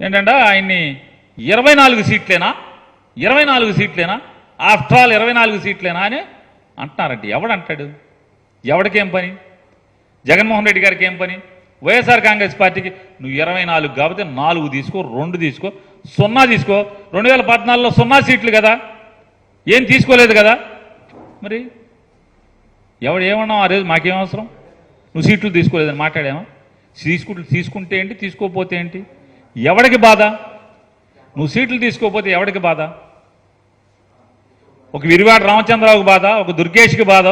ఏంటంటే ఆయన్ని ఇరవై నాలుగు సీట్లేనా? ఇరవై నాలుగు సీట్లేనా? ఆఫ్టర్ ఆల్ ఇరవై నాలుగు సీట్లేనా అని అంటున్నారంటే ఎవడంటాడు? ఎవడికేం పని? జగన్మోహన్ రెడ్డి గారికి ఏం పని? వైఎస్ఆర్ కాంగ్రెస్ పార్టీకి నువ్వు ఇరవై నాలుగు కాబట్టి నాలుగు తీసుకో రెండు తీసుకో సున్నా తీసుకో. రెండు వేల పద్నాలుగులో సున్నా సీట్లు కదా? ఏం తీసుకోలేదు కదా? మరి ఎవడు ఏమన్నావు ఆ రోజు? మాకేం అవసరం? నువ్వు సీట్లు తీసుకోలేదని మాట్లాడామా తీసుకుంటు తీసుకుంటే ఏంటి? తీసుకోకపోతే ఏంటి? ఎవడికి బాధ? నువ్వు సీట్లు తీసుకోకపోతే ఎవడికి బాధ? ఒక విరివాడ రామచంద్రరావుకి బాధ ఒక దుర్గేష్కి బాధ.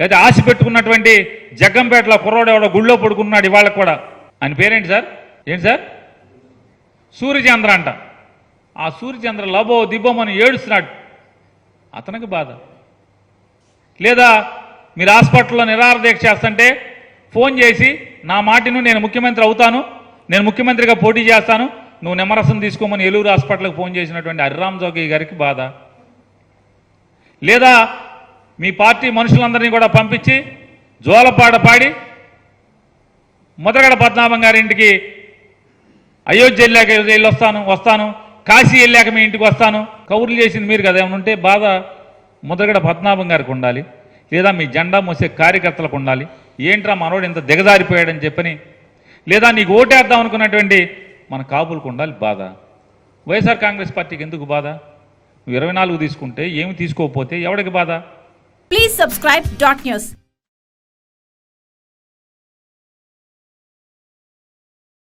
లేదా ఆశ పెట్టుకున్నటువంటి జగ్గంపేటలో కుర్రోడు ఎవడో గుళ్ళో పడుకున్నాడు ఇవాళ కూడా. ఆయన పేరేంటి సార్? ఏంటి సార్? సూర్యచంద్ర అంట. ఆ సూర్యచంద్ర లబో దిబ్బోమని ఏడుస్తున్నాడు. అతనికి బాధ. లేదా మీరు హాస్పిటల్లో నిరాహార దీక్ష చేస్తుంటే ఫోన్ చేసి నా మాటిను నేను ముఖ్యమంత్రి అవుతాను నేను ముఖ్యమంత్రిగా పోటీ చేస్తాను. నువ్వు నిమ్మరసం తీసుకోమని ఏలూరు హాస్పిటల్కి ఫోన్ చేసినటువంటి హరిరామ్ జోగి గారికి బాధ. లేదా మీ పార్టీ మనుషులందరినీ కూడా పంపించి జోలపాట పాడి మొదలగడ పద్మనాభం గారి ఇంటికి అయోధ్య వెళ్ళాక వెళ్ళి వస్తాను వస్తాను. కాశీ వెళ్ళాక మీ ఇంటికి వస్తాను. కౌరులు చేసింది మీరు కదా ఏమైనా ఉంటే బాధ ముద్రగడ పద్మనాభం గారికి ఉండాలి. లేదా మీ జెండా మోసే కార్యకర్తలకు ఉండాలి. ఏంట్రా మనోడు ఇంత దిగజారిపోయాడని చెప్పని లేదా నీకు ఓటేద్దాం అనుకున్నటువంటి మన కాపులకు ఉండాలి బాధ. వైఎస్ఆర్ కాంగ్రెస్ పార్టీకి ఎందుకు బాధ? నువ్వు ఇరవై నాలుగు తీసుకుంటే ఏమి తీసుకోకపోతే ఎవడికి బాధ? Please subscribe dot news